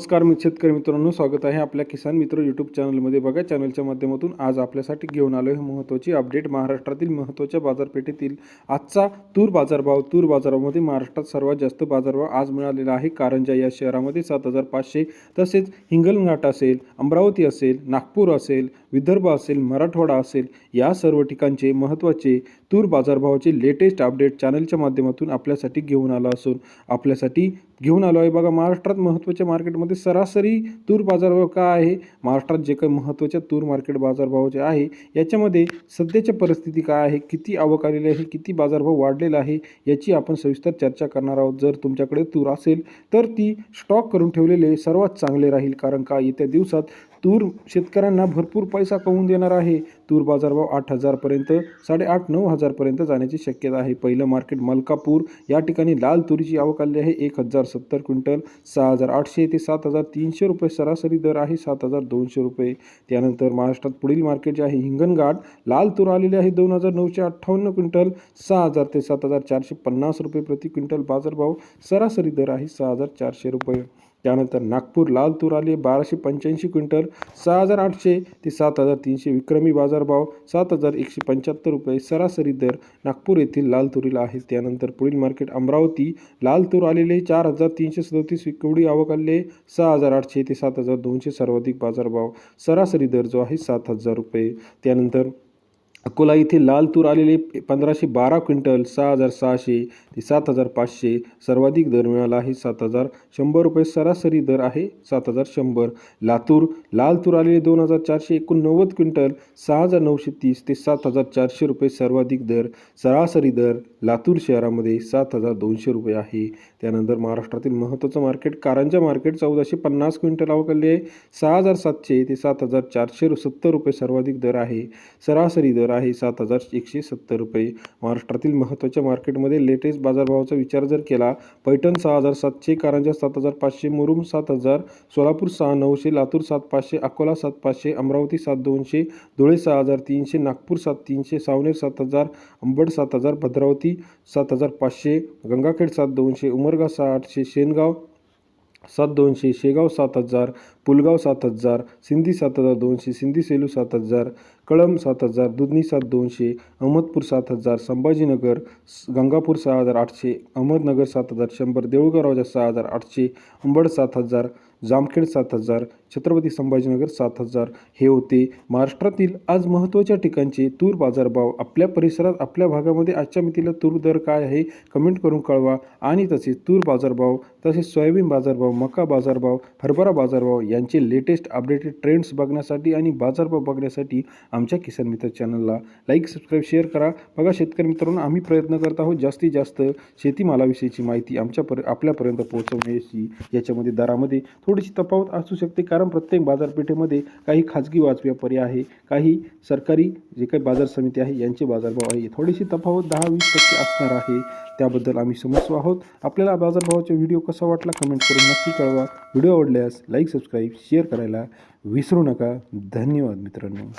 नमस्कार मी शेतकरी मित्रांनो स्वागत आहे आपल्या किसान मित्र यूट्यूब चॅनलमध्ये बघा चॅनलच्या माध्यमातून आज आपल्यासाठी घेऊन आलो आहे महत्त्वाची अपडेट महाराष्ट्रातील महत्त्वाच्या बाजारपेठेतील. आजचा तूर बाजारभाव तूर बाजारामध्ये महाराष्ट्रात सर्वात जास्त बाजारभाव आज मिळालेला आहे. कारंजा या शहरामध्ये सात हजार पाचशे तसेच हिंगलघाट असेल अमरावती असेल नागपूर असेल विदर्भ असेल मराठवाडा असेल या सर्व ठिकाणचे महत्त्वाचे तूर बाजारभावाचे लेटेस्ट अपडेट चॅनलच्या माध्यमातून आपल्यासाठी घेऊन आला असून आपल्यासाठी घेऊन आलो आहे. बघा महाराष्ट्रात महत्त्वाच्या मार्केटमध्ये सरासरी तूर बाजारभाव काय आहे? महाराष्ट्रात जे काही महत्त्वाच्या तूर मार्केट बाजारभाव जे आहे याच्यामध्ये सध्याच्या परिस्थिती काय आहे? किती आवक आलेली आहे? किती बाजारभाव वाढलेला आहे? याची आपण सविस्तर चर्चा करणार आहोत. जर तुमच्याकडे तूर असेल तर ती स्टॉक करून ठेवलेले सर्वात चांगले राहील. कारण का? येत्या दिवसात तूर शेतकऱ्यांना भरपूर पैसा कमवून देणार आहे. तूर बाजारभाव आठ हजारपर्यंत साडेआठ नऊ हजारपर्यंत जाण्याची शक्यता आहे. पहिलं मार्केट मलकापूर या ठिकाणी लाल तुरीची आवक आली आहे. एक हजार सत्तर क्विंटल सहा हजार आठशे ते सात हजार तीनशे रुपये सरासरी दर आहे सात हजार दोनशे रुपये. त्यानंतर महाराष्ट्रात पुढील मार्केट जे आहे हिंगणघाट लाल तूर आलेले आहे दोन हजार नऊशे अठ्ठावन्न क्विंटल सहा हजार ते सात हजार चारशे पन्नास रुपये प्रति क्विंटल बाजारभाव सरासरी दर आहे सहा हजार चारशे रुपये. त्यानंतर नागपूर लाल तूर आले बाराशे पंच्याऐंशी क्विंटल सहा हजार आठशे ते सात हजार तीनशे विक्रमी बाजारभाव सात हजार एकशे पंच्याहत्तर रुपये सरासरी दर नागपूर येथील लाल तुरीला आहे त्यानंतर पुढील मार्केट अमरावती लाल तूर आलेले चार हजार तीनशे सदोतीस विकवडी आवक आलेले सहा हजार आठशे ते सात हजार दोनशे सर्वाधिक बाजारभाव सरासरी दर जो आहे सात हजार रुपये. त्यानंतर अकोला येथे लाल तूर आलेले पंधराशे बारा क्विंटल सहा हजार सहाशे ते सात हजार पाचशे सर्वाधिक दर मिळाला आहे. सात हजार शंभर रुपये सरासरी दर आहे. सात हजार शंभर लातूर लाल तूर आलेले दोन हजार चारशे एकोणनव्वद क्विंटल सहा हजार नऊशे तीस ते सात हजार चारशे रुपये सर्वाधिक दर सरासरी दर लातूर शहरामध्ये सात हजार दोनशे रुपये आहे. त्यानंतर महाराष्ट्रातील महत्त्वाचं मार्केट कारंजा मार्केट चौदाशे पन्नास क्विंटल अवकाली आहे. सहा हजार सातशे ते सात हजार चारशे रु सत्तर रुपये सर्वाधिक दर आहे. सरासरी दर आहे सात हजार एकशे सत्तर रुपये. महाराष्ट्रातील महत्त्वाच्या मार्केटमध्ये लेटेस्ट बाजारभावाचा विचार जर केला पैठण सहा हजार सातशे कारंजा सात हजार पाचशे मुरुम सात हजार सोलापूर सहा नऊशे लातूर सात पाचशे अकोला सात पाचशे अमरावती सात दोनशे धुळे सहा हजार तीनशे नागपूर सात तीनशे सावनेर सात हजार अंबड सात हजार भद्रावती सात हजार पाचशे गंगाखेड सात दोनशे उमरगा सहा आठशे शेनगाव सात दोनशे शेगाव सात हजार पुलगाव सात हजार सिंधी सात हजार दोनशे सिंधी सेलू सात हजार कळम सात हजार दुधनी सात दोनशे अहमदपूर सात हजार संभाजीनगर गंगापूर सहा हजार आठशे अहमदनगर सात हजार शंभर देऊळगाव राजा सहा हजार आठशे अंबड सात हजार जामखेड सात हजार छत्रपती संभाजीनगर सात हजार. हे होते महाराष्ट्रातील आज महत्त्वाच्या ठिकाणचे तूर बाजारभाव. आपल्या परिसरात आपल्या भागामध्ये आजच्या मितीला तूर दर काय आहे? कमेंट करून कळवा. आणि तसेच तूर बाजारभाव तसेच सोयाबीन बाजारभाव मका बाजारभाव हरभरा बाजारभाव यांचे लेटेस्ट अपडेटेड ट्रेंड्स बघण्यासाठी आणि बाजारभाव बघण्यासाठी आमच्या किसान मित्र चॅनलला लाईक सबस्क्राईब शेअर करा. बघा शेतकरी मित्रांनो आम्ही प्रयत्न करत आहोत जास्तीत जास्त शेतीमालाविषयीची माहिती आमच्या पर आपल्यापर्यंत पोहोचवण्याची. याच्यामध्ये दरामध्ये थोडीशी तफावत असू शकते कारण कारण प्रत्येक बाजारपेठेमध्ये काही खाजगी वाज व्यापारी आहे काही सरकारी जे काही बाजार समिती आहे यांचे बाजारभाव आहे. थोडीशी तफावत दहा वीस टक्के असणार आहे. त्याबद्दल आम्ही समजतो आहोत. आपल्याला बाजारभावाचा व्हिडिओ कसा वाटला कमेंट करून नक्की कळवा. व्हिडिओ आवडल्यास लाईक सबस्क्राईब शेअर करायला विसरू नका. धन्यवाद मित्रांनो.